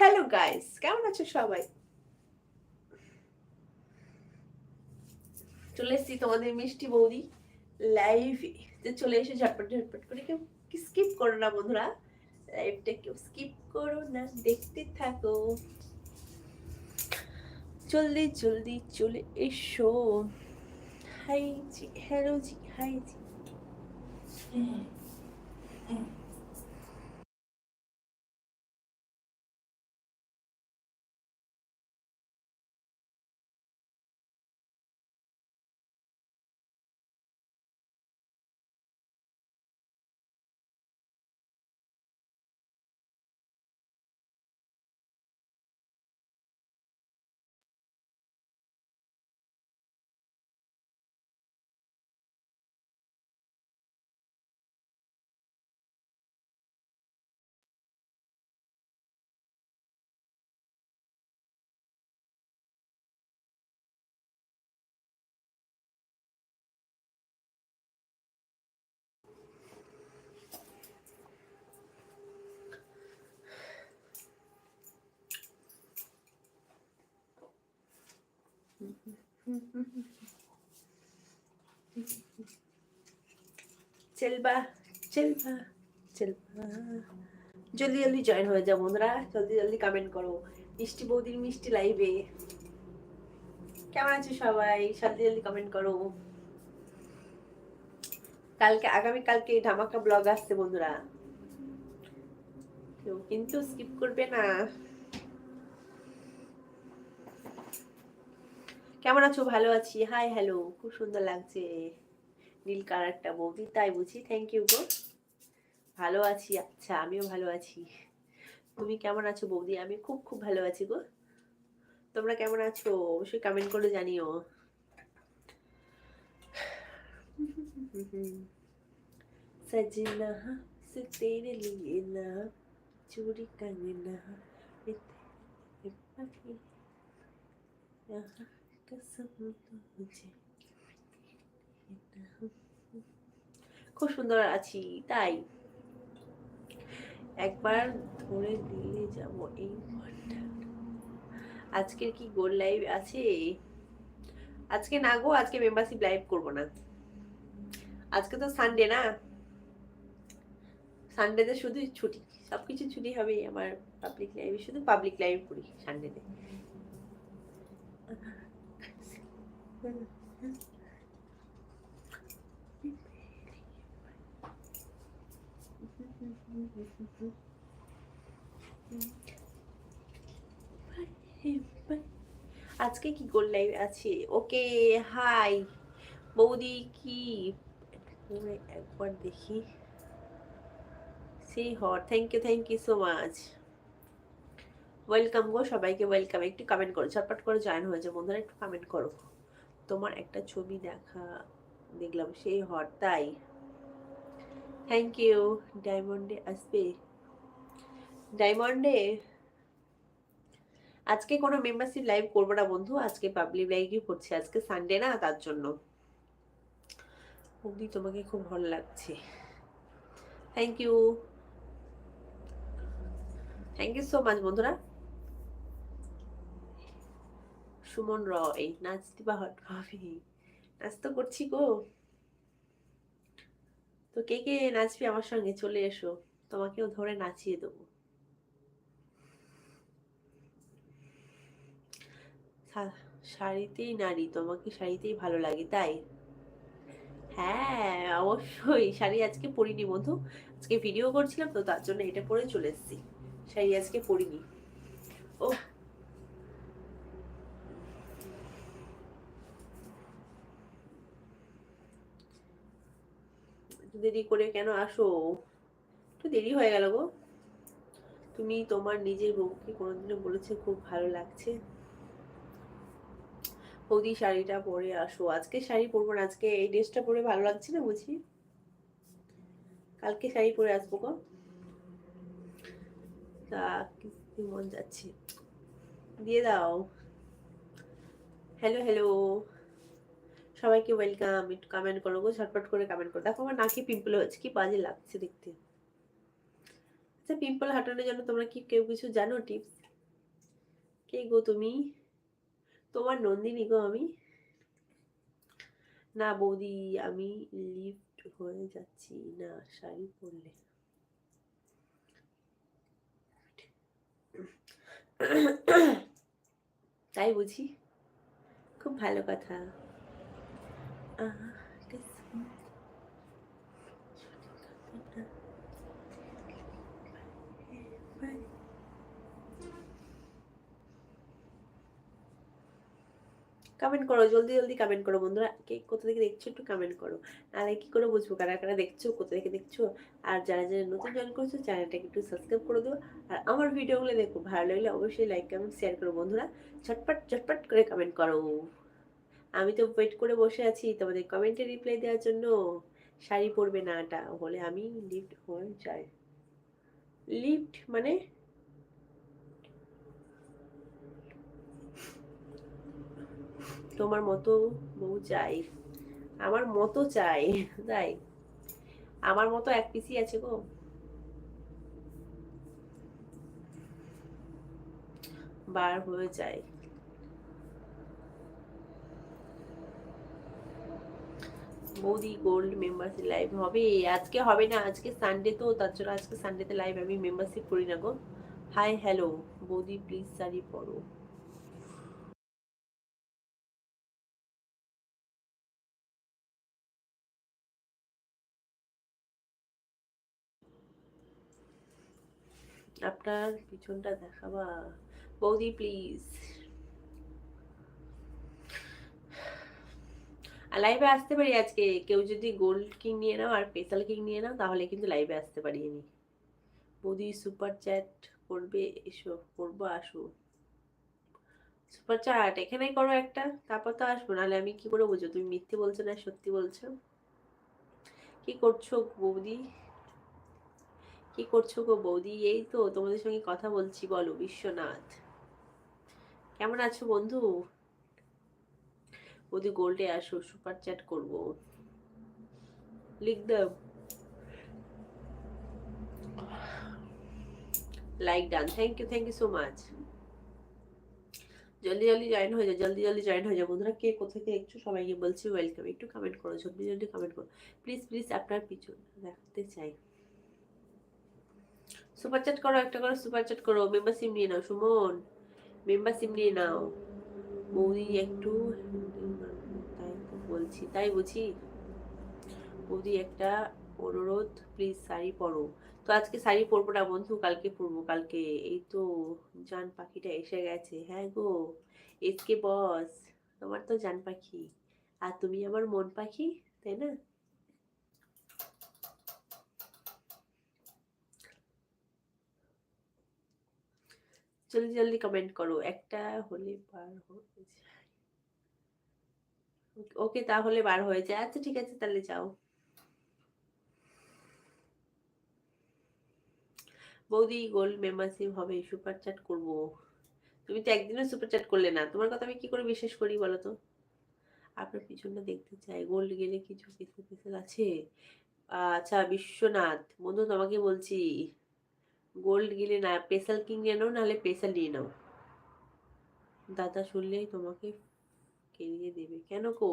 Hello guys কেমন আছো সবাই? চলে এসেছি তোমাদের মিষ্টি বৌদি লাইভে যে চলে এসে ঝটপট ঝটপট করে কেউ স্কিপ করো না বন্ধুরা? লাইভটা কেউ স্কিপ করো না, দেখতে থাকো। জলদি জলদি চলে এসো। Hi ji hello ji hi ji চেলবা চেলবা চেলবা জলদি জলদি জয়েন হয়ে যাও বন্ধুরা। জলদি জলদি কমেন্ট করো। মিষ্টি বৌদির মিষ্টি লাইভে কেমন আছো সবাই? জলদি জলদি কমেন্ট করো। কালকে, আগামী কালকে ধামাকা ব্লগ আসছে বন্ধুরা। কেউ কিন্তু স্কিপ করবে না। কেমন আছো ভালো আছি হাই হ্যালো খুব সুন্দর লাগছে নীল কালারটা বৌদি তাই বুঝি থ্যাংক ইউ গো ভালো আছি আচ্ছা আমিও ভালো আছি তুমি কেমন আছো বৌদি আমি খুব খুব ভালো আছি গো তোমরা কেমন আছো অবশ্যই কমেন্ট করে জানিও सजना से तेरे लिए ना चूड़ी कंगना খুব সুন্দর আছি, তাই। একবার ধরে দিলে যাব এই আজকের কি গোল লাইভ আছে? আজকে না গো, আজকে মেম্বারশিপ লাইভ করব না। আজকে তো সানডে না? সানডেতে শুধু ছুটি সব কিছু ছুটি হবে আমার পাবলিক লাইভে শুধু পাবলিক লাইভ করি সানডেতে আজকে কি লাইভ আছে? ওকে হাই বৌদি কি? একবার দেখি। সেই hot thank you thank you so much welcome গো সবাইকে ওয়েলকাম একটু কমেন্ট করো, ঝটপট করে জয়েন হয়েছে বন্ধুরা, একটু কমেন্ট করো। তোমার একটা ছবি দেখা, দেখলাম, সেই হট, তাই? থ্যাংক ইউ ডায়মন্ডে আসবে। ডায়মন্ডে আজকে কোনো মেম্বারশিপ লাইভ করব না বন্ধু, আজকে পাবলিক লাইভই করছি, আজকে সানডে না তার জন্য। অবধি তোমাকে খুব ভালো লাগছে। Thank you thank you so much বন্ধুরা। সুমন রয় নাচ দিবা হট কফি। নাচ তো করছি গো। তো কে কে নাচবি আমার সঙ্গে চলে এসো, তোমাকেও ধরে নাচিয়ে দেবো। শাড়িতেই নারী, তোমাকে শাড়িতেই ভালো লাগে, তাই? হ্যাঁ অবশ্যই। শাড়ি আজকে পরিনি বন্ধু। আজকে ভিডিও করছিলাম তো, তার জন্য এটা পরে চলে এসেছি। শাড়ি আজকে পরিনি। ও দেরি করে কেন আসো? একটু দেরি হয়ে গেল গো। তুমি তোমার নিজের বউকে কোনোদিনও বলেছে খুব ভালো লাগছে। বৌদি শাড়িটা পরে আসো। আজকে শাড়ি পরবো না, আজকে এই ড্রেসটা পরে ভালো লাগছে না বুঝি? কালকে শাড়ি পরে আসব গো। তা মন যাচ্ছে? দিয়ে দাও। হ্যালো হ্যালো সবাইকে ওয়েলকাম একটু কমেন্ট করো গো ঝটপট করে কমেন্ট করো দেখো আমার নাকি পিম্পল হয়েছে, কি বাজে লাগছে দেখতে। আচ্ছা পিম্পল হাঁটানোর জন্য তোমরা কি কেউ কিছু জানো টিপস কে গো তুমি? তোমার নন্দিনী গো আমি? না বৌদি, আমি লিফট হয়ে যাচ্ছি, না শাড়ি পরলে। তাই বুঝি? খুব ভালো কথা। কমেন্ট করো, জলদি জলদি কমেন্ট করো বন্ধুরা। কে কোথা থেকে দেখছ একটু কমেন্ট করো। নাহলে কি করে বুঝব? কারা কারা দেখছ? কোথা থেকে দেখছ? আর যারা যারা নতুন জয়েন করছ চ্যানেলটাকে একটু সাবস্ক্রাইব করে দেবো আর আমার ভিডিওগুলো দেখো, ভালো লাগলে অবশ্যই লাইক কমেন্ট শেয়ার করো বন্ধুরা। ঝটপট ঝটপট করে কমেন্ট করো। আমি তো ওয়েট করে বসে আছি, তোমাদের কমেন্টে রিপ্লাই দেওয়ার জন্য। শাড়ি পরবে না এটা, হলে আমি লিফট হয়ে যাই। লিফট মানে? তোমার মতো বউ চাই। আমার মতো চাই, তাই? আমার মতো এক পিসি আছে গো। বার হয়ে যায় বৌদি গোল্ড মেম্বারশিপ লাইভ হবে। আজকে হবে না, আজকে সানডে তো, তার আজকে সানডেতে লাইভ আমি মেম্বারশিপ করি না গো। হাই হ্যালো বৌদি প্লিজ শাড়ি পরো। আপনার পিছনটা দেখাবা। বৌদি প্লিজ লাইভে আসতে পারি আজকে। কেউ যদি গোল্ড কিং নিয়ে নাও আর স্পেশাল কিং নিয়ে নাও, তাহলে কিন্তু লাইভে আসতে পারি আমি। বৌদি সুপার চ্যাট করবে, এসো, করব, আসো। সুপার চ্যাট এখানেই করো একটা, তারপর তো আসব। নাহলে আমি কি করে বুঝো তুমি মিথ্যে বলছো না, সত্যি বলছো? কি করছ বৌদি? কি করছ গো বৌদি? এই তো তোমাদের সঙ্গে কথা বলছি, বলো, বিশ্বনাথ। কেমন আছো বন্ধু? বৌদি গোল্ডে আসো সুপার চ্যাট করব। লিখ দাও like done thank you thank you so much জলদি জলদি জয়েন হয়ে যাও, জলদি জলদি জয়েন হয়ে যাও। বন্ধুরা, কে কোথা থেকে একটু সবাইকে বলছি ওয়েলকাম একটু কমেন্ট করো, জলদি জলদি কমেন্ট করো। প্লিজ প্লিজ আপনার পিছন দেখাতে চাই। সুপার চ্যাট করো, একটা করে সুপার চ্যাট করো। মেম্বারশিপ নিয়ে নাও, সুমন। মেম্বারশিপ নিয়ে নাও। বৌদি একটু বলছি, তাই বুঝি? বৌদি, একটা অনুরোধ প্লিজ শাড়ি পরো। তো আজকে শাড়ি পরবো না বন্ধু, কালকে পরবো, কালকে। এই তো জান পাখিটা এসে গেছে। হ্যাঁ গো, এসকে বস তোমার তো জান পাখি। আর তুমি আমার মন পাখি, তাই না? জলদি জলদি কমেন্ট করো। একটা হলে পার হয়ে ওকে তাহলে বার হয়ে যায়। আচ্ছা ঠিক আছে, তাহলে যাও। বৌদি গোল্ড মেম্বারশিপ হবে সুপার চ্যাট করব। তুমি তো একদিনও সুপার চ্যাট করলে না। তোমার কথা আমি কি করে বিশ্বাস করি বলো তো? আপনার পিছনটা দেখতে চাই। গোল্ড গেলে কিছু স্পেশাল স্পেশাল আছে? আচ্ছা বিশ্বনাথ, বন্ধু তোমাকে বলছি। গোল্ড গিলে না স্পেশাল কিং নিয়ে নাও নাহলে পেশাল নিয়ে নাও। দাদা শুনলেই তোমাকে কেড়িয়ে দেবে। কেন কো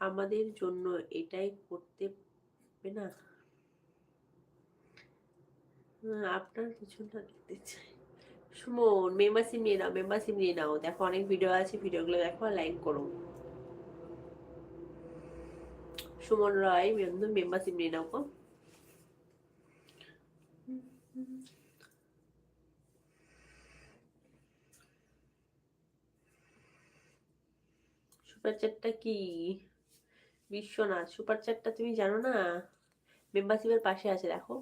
আমাদের জন্য এটাই করতে না? আপনার পিছনটা দেখতে চাই। সুমন মেম্বারশিপ নিয়ে নাও মেম্বারশিপ নিয়ে নাও। দেখো অনেক ভিডিও আছে ভিডিওগুলো দেখো লাইক করো। সুমন রায় মেম্বারশিপ নিয়ে নাও গো সুপার চ্যাটটা কি? বিশ্বনাথ সুপার চ্যাটটা তুমি জানো না? মেম্বারশিপের পাশে আছে, দেখো।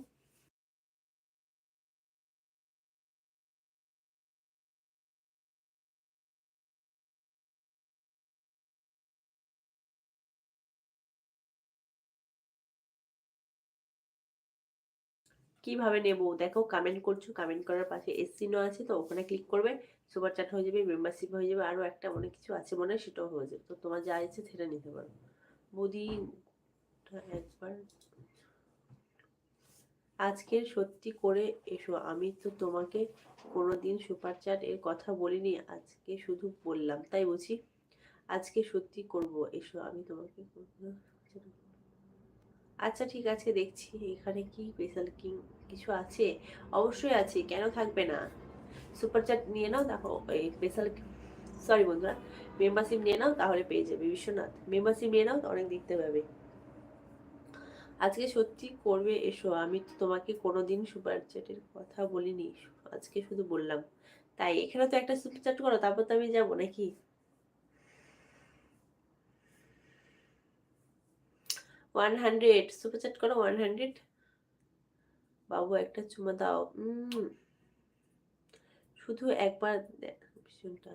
কীভাবে নেব? দেখো কমেন্ট করছ কমেন্ট করার পাশে এসসিনো আছে তো, ওখানে ক্লিক করবে। সুপার চ্যাট হয়ে যাবে মেম্বারশিপ হয়ে যাবে আরও একটা অনেক কিছু আছে মনে হয় সেটাও হয়ে যাবে। তো তোমার যা ইচ্ছে সেটা নিতে পারো। বৌদি একবার। আজকের সত্যি করে এসো, আমি তো তোমাকে কোনোদিন সুপার চ্যাট এর কথা বলিনি, আজকে শুধু বললাম, তাই বুঝি? আজকে সত্যি করব, এসো, আমি তোমাকে আচ্ছা ঠিক আছে, দেখছি এখানে কি স্পেশাল কি কিছু আছে? অবশ্যই আছে, কেন থাকবে না? সুপার চ্যাট নিয়ে নাও, দেখো, এই স্পেশাল সরি বন্ধুরা মেম্বারশিপ নিয়ে নাও, তাহলে পেয়ে যাবে, বিশ্বনাথ। মেম্বারশিপ নিয়ে নাও, তো অনেক দেখতে পাবে। আজকে সত্যি করবে এসো, আমি তো তোমাকে কোনোদিন সুপার চ্যাটের কথা বলিনি, আজকে শুধু বললাম। তাই, এখানে তো একটা সুপার চ্যাট করো, তারপর তো আমি যাব নাকি? ওয়ান হান্ড্রেড সুপার চ্যাট করো ওয়ান হান্ড্রেড বাবু, একটা চুমা দাও। শুধু একবার ভীষণটা।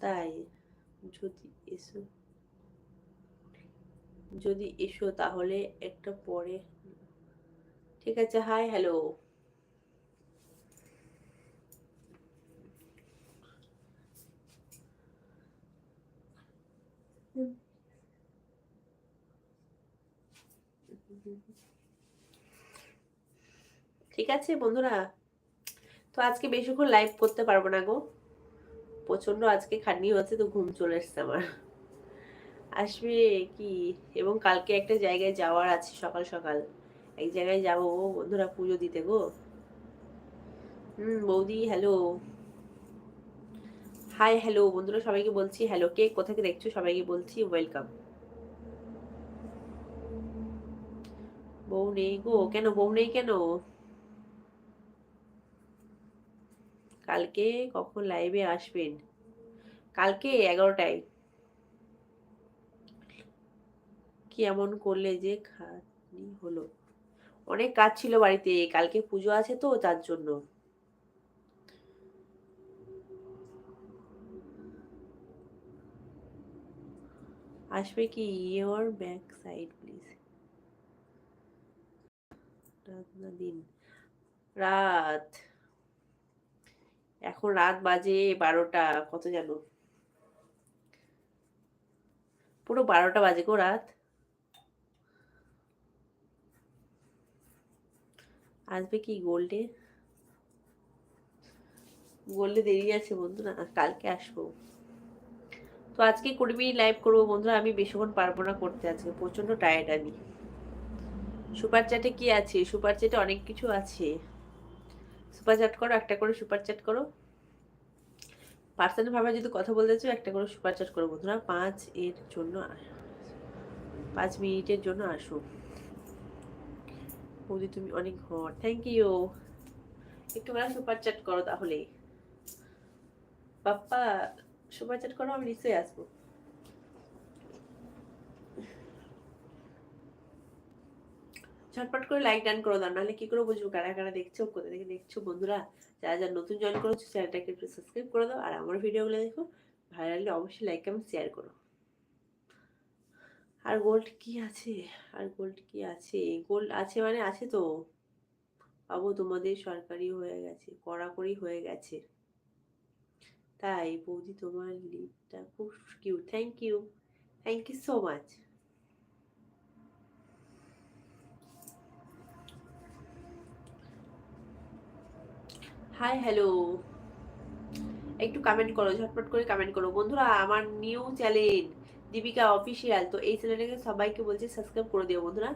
তাই, যদি এসো যদি এসো তাহলে একটা পরে। ঠিক আছে, হাই, হ্যালো। ঠিক আছে, বন্ধুরা? তো আজকে বেশিক্ষণ লাইভ করতে পারব না গো। প্রচণ্ড আজকে খাটনি হচ্ছে, তো ঘুম চলে এসছে আমার। আসবে কি? এবং কালকে একটা জায়গায় যাওয়ার আছে সকাল সকাল। এক জায়গায় যাব বন্ধুরা, পুজো দিতে গো। হুম, বৌদি হ্যালো হাই হ্যালো বন্ধুরা, সবাইকে বলছি হ্যালো কে, কোথা থেকে দেখছ? সবাইকে বলছি ওয়েলকাম বউ নেই গো। কেন? বউ নেই কেন? কালকে কখন লাইভে আসবেন? কালকে এগারোটায়। কি এমন করলে যে খাটনি হলো? অনেক কাজ ছিল বাড়িতে, কালকে পুজো আছে তো তার জন্য। আসবে কি ইয়োর ব্যাক সাইড প্লিজ দিন। রাত। এখন রাত বাজে বারোটা, কত জানো? পুরো বারোটা বাজে গো রাত। আসবে কি গোল্ডে? গোল্ডে দেরি আছে বন্ধুরা, কালকে আসব। তো আজকে কুড়ি মিনিট লাইভ করব বন্ধুরা, আমি বেশিক্ষণ পারব না করতে আজকে প্রচণ্ড টায়ার্ড আমি। সুপার চ্যাটে কি আছে? সুপার চ্যাটে অনেক কিছু আছে। সুপার চ্যাট করো, একটা করে সুপার চ্যাট করো। পার্সোনাল ভাবে যদি কথা বলতে চাও, একটা করে সুপার চ্যাট করো বন্ধুরা। পাঁচ এর জন্য পাঁচ মিনিটের জন্য আসো। বৌদি, তুমি অনেক হট থ্যাংক ইউ একটু বেলা সুপার চ্যাট করো তাহলে। বাপ্পা সুপার চ্যাট করো, আমি নিশ্চয়ই আসব। ঝটপট করে লাইক ডান করে দাও নাহলে কি করে বুঝব? কারা কারা দেখছ, কোথা থেকে দেখছ বন্ধুরা? যারা যারা নতুন জয়েন করেছ, চ্যানেলটাকে একটু সাবস্ক্রাইব করে দাও। আর আমার ভিডিওগুলো দেখো ভালো লাগলে অবশ্যই লাইক কমেন্ট শেয়ার করো। আর গোল্ড কি আছে? আর গোল্ড কি আছে? গোল্ড আছে মানে আছে তো। বাবু, তোমাদের সরকারি হয়ে গেছে, কড়াকড়ি হয়ে গেছে। তাই বৌদি তোমার লিপটা খুব cute thank you thank you so much hi hello একটু কমেন্ট করো, ঝটপট করে কমেন্ট করো। বন্ধুরা, আমার নিউ চ্যানেল দীপিকা অফিসিয়াল তো এই চ্যানেলটাকে সবাইকে বলছি সাবস্ক্রাইব করে দিও বন্ধুরা।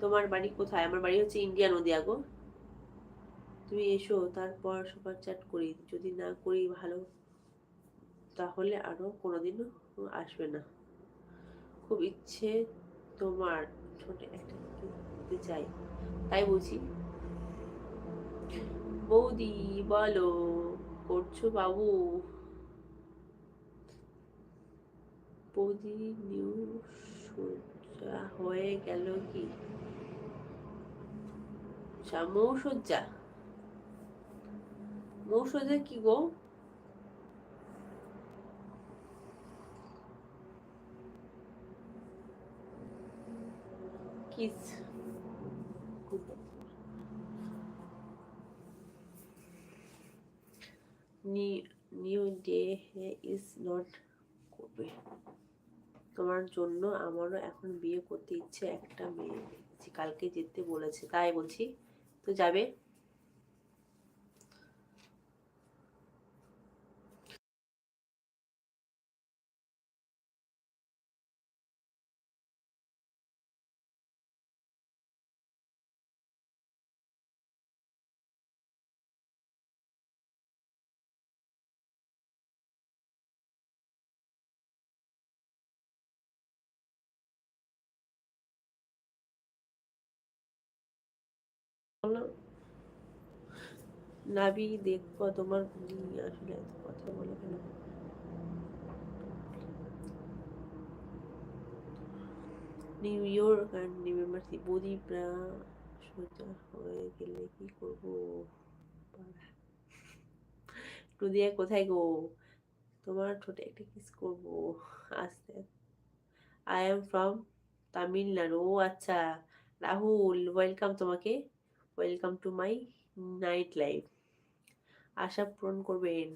তোমার বাড়ি কোথায়? আমার বাড়ি হচ্ছে ইন্ডিয়া নদিয়া গো। তুমি এসো, তারপর সুপার চ্যাট করি। যদি না করি ভালো, তাহলে আরও কোনোদিনও আসবে না। খুব ইচ্ছে তোমার ছোট একটা চাই। তাই বুঝি বৌদি বলো করছ বাবু? বৌদি নিউ সজ্জা হয়ে গেল কি? আচ্ছা, মৌসজ্জা। মৌসজ্জা কি গো? Kiss? New day is not করবে। তোমার জন্য আমারও এখন বিয়ে করতে ইচ্ছে একটা মেয়ে। কালকে যেতে বলেছে, তাই বলছি। তো যাবে? বলো। নাবি, দেখব তোমার আসলে এত কথা বলে কেন? New York and remember the Pradip সোজা হয়ে গেলে কি করব? রুদিয়া কোথায় গো? তোমার ঠোঁটে একটা কিস করব। আস্তে। আই এম ফ্রম তামিলনাড়ু ও আচ্ছা। রাহুল ওয়েলকাম তোমাকে। Welcome to my night life আশা পূরণ করবেন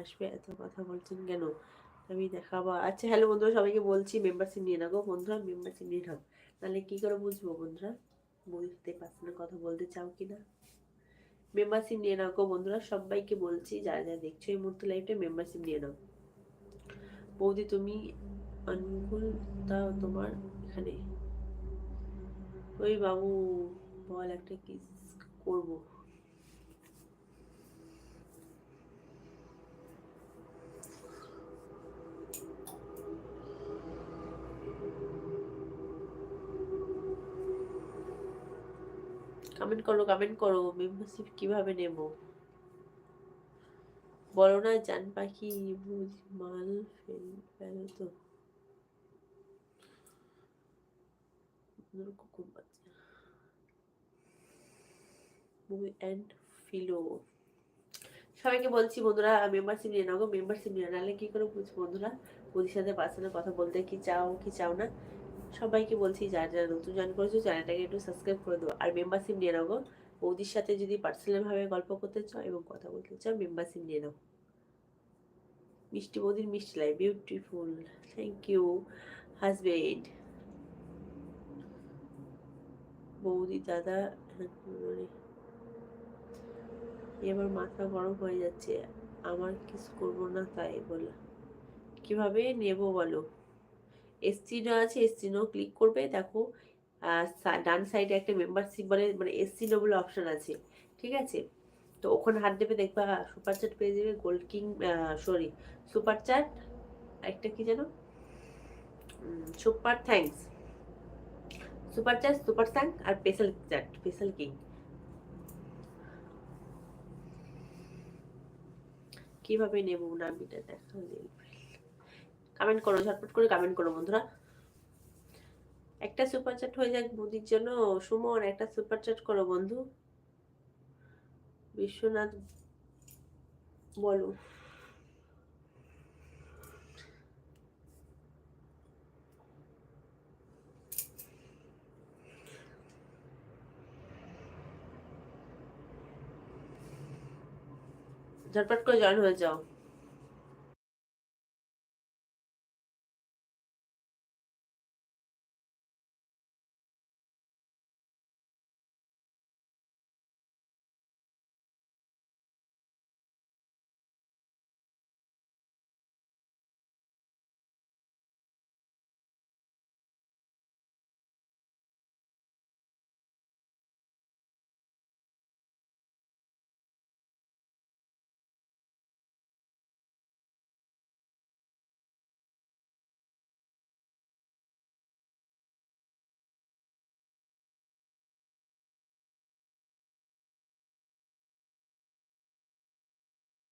আসবে, এত কথা বলছেন কেন? আমি দেখাবো। আচ্ছা হ্যালো বন্ধুরা, সবাইকে বলছি মেম্বারশিপ নিয়ে নাও বন্ধুরা মেম্বারশিপ নিয়ে নাও নাহলে কী করে বুঝব বন্ধুরা? বুঝতে পারছি না, কথা বলতে চাও কি না? মেম্বারশিপ নিয়ে নাও বন্ধুরা, সবাইকে বলছি, যারা যারা দেখছ এই মুহূর্তে লাইফটা মেম্বারশিপ নিয়ে নাও। বৌদি, তুমি আঙ্গুল দাও তোমার এখানে। ওই বাবু। বল একটা কিস করব। কমেন্ট করো কমেন্ট করো মেম্বারশিপ কীভাবে নেব? বলো না, জান পাখি বুঝ মাল, ফেল ফেল তো। কুকুর মুভি অ্যান্ড ফিলো সবাইকে বলছি, বন্ধুরা মেম্বারশিপ নিয়ে নাও মেম্বারশিপ নিয়ে নাহলে কী করে বুঝব বন্ধুরা? বৌদির সাথে পার্সোনাল কথা বলতে কি চাও কি চাও না? সবাইকে বলছি, যারা যারা নতুন জয়েন করেছ, চ্যানেলটাকে একটু সাবস্ক্রাইব করে দেবো আর মেম্বারশিপ নিয়ে নাও বৌদির সাথে যদি পার্সোনালভাবে গল্প করতে চাও এবং কথা বলতে চাও মেম্বারশিপ নিয়ে নাও। মিষ্টি বৌদির মিষ্টি লাই বিউটিফুল থ্যাংক ইউ হাজবেন্ড বৌদি দাদা মানে এবার মাথা গরম হয়ে যাচ্ছে। আমার কিছু করব না তাই বলে কীভাবে নেব বলো? এসসিনো আছে এসসিনো ক্লিক করবে। দেখো ডান সাইডে একটা মেম্বারশিপ বলে মানে এসসিনো বলে অপশান আছে। ঠিক আছে? তো ওখানে হাত দেবে, দেখবা সুপার চ্যাট পেয়ে যাবে gold king sorry super chat একটা কি যেন? Super thanks super chat super thank আর স্পেশাল চ্যাট স্পেশাল কিং কীভাবে নেব নামিটা দেখা কমেন্ট করো, ঝটপট করে কমেন্ট করো, বন্ধুরা। একটা সুপার চ্যাট হয়ে যাক বুদির জন্য। সুমন, একটা সুপার চ্যাট করো, বন্ধু। বিশ্বনাথ, বলো। ঝটপট করে জয়েন হয়ে যাও।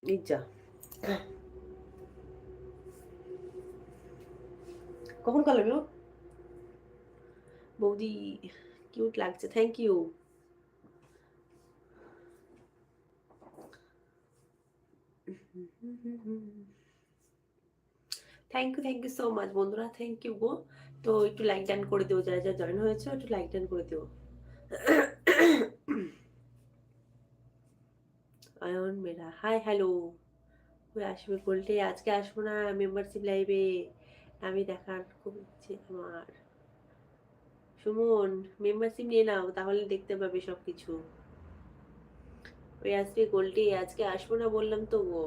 যা। কখন কালাম বৌদি কিউট লাগছে thank you thank you thank you so much বন্ধুরা থ্যাংক ইউ গো। তো একটু লাইক ডান করে দেবো যারা যারা জয়েন হয়েছে, একটু লাইক ডান করে দেবো অয়ন মেরা। হাই হ্যালো ওই আসবে বলতে আজকে আসব না মেম্বারশিপ লাইভে আমি দেখার খুব ইচ্ছে আমার। সুমন মেম্বারশিপ নিয়ে নাও, তাহলে দেখতে পাবে সব কিছু ওই আসবে গোল্ডি আজকে আসব না বললাম তো গো।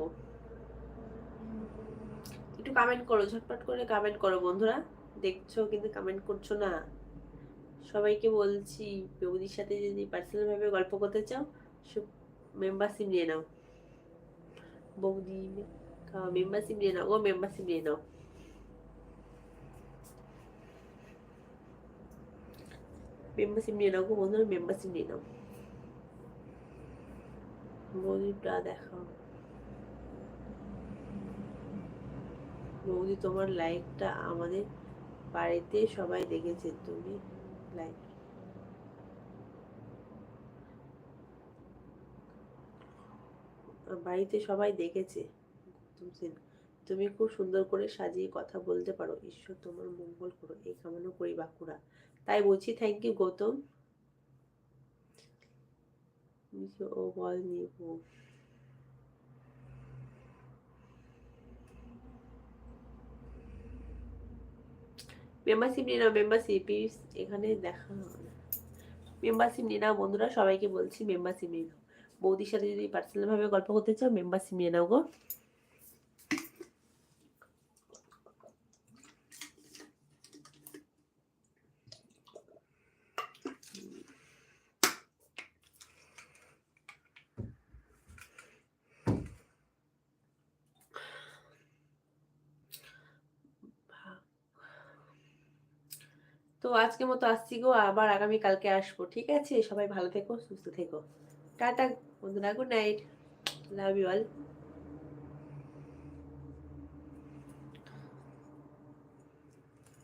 একটু কমেন্ট করো, ঝটপট করে কমেন্ট করো বন্ধুরা। দেখছ কিন্তু কমেন্ট করছ না। সবাইকে বলছি বৌদির সাথে যদি পার্সোনাল ভাবে গল্প করতে চাও মেম্বারশিপ নিয়ে নাও বৌদি মেম্বারশিপ নিয়ে নাও ও মেম্বারশিপ নিয়ে নাও মেম্বারশিপ নিয়ে নাও গো বন্ধুরা মেম্বারশিপ নিয়ে নাও বৌদিটা দেখাও বৌদি তোমার লাইকটা আমাদের বাড়িতে সবাই দেখেছে, তুমি লাইক বাড়িতে সবাই দেখেছে। গৌতম সেন, তুমি খুব সুন্দর করে সাজিয়ে কথা বলতে পারো। ঈশ্বর তোমার মঙ্গল করো, এই কামনা করি বাঁকুড়া। তাই বলছি থ্যাংক ইউ গৌতম। ও বল নিয়ে মেম্বারশিপ মেম্বারশিপ এখানে দেখা মেম্বারশিপ নিয়ে বন্ধুরা, সবাইকে বলছি মেম্বারশিপ নিয়ে বৌদির সাথে যদি পার্সোনাল ভাবে গল্প করতে চাও মেম্বারশিপ নিয়ে নাও গো। তো আজকের মতো আসছি গো, আবার আগামী কালকে আসব, ঠিক আছে? সবাই ভালো থেকো, সুস্থ থেকো। টাটা বন্ধুরা good night love you all